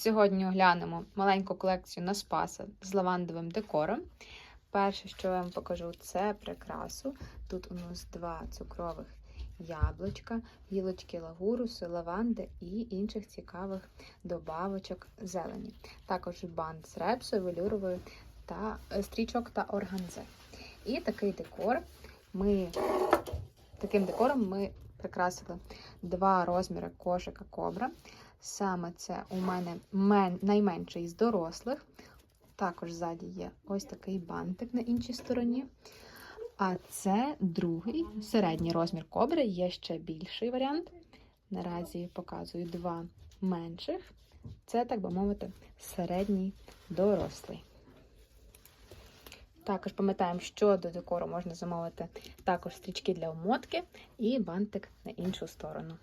Сьогодні оглянемо маленьку колекцію на спаса з лавандовим декором. Перше, що я вам покажу, це прикрасу. Тут у нас два цукрових яблучка, гілочки лагурусу, лаванди і інших цікавих добавочок зелені. Також бант з репсою, велюровою та е, стрічок та органзе. І такий декор. Ми таким декором ми прикрасили два розміри кошика кобра. Саме це у мене мен, найменший з дорослих. Також ззаді є ось такий бантик на іншій стороні. А це другий середній розмір кобри, є ще більший варіант. Наразі показую два менших. Це, так би мовити, середній дорослий. Також пам'ятаємо, що до декору можна замовити також стрічки для умотки і бантик на іншу сторону.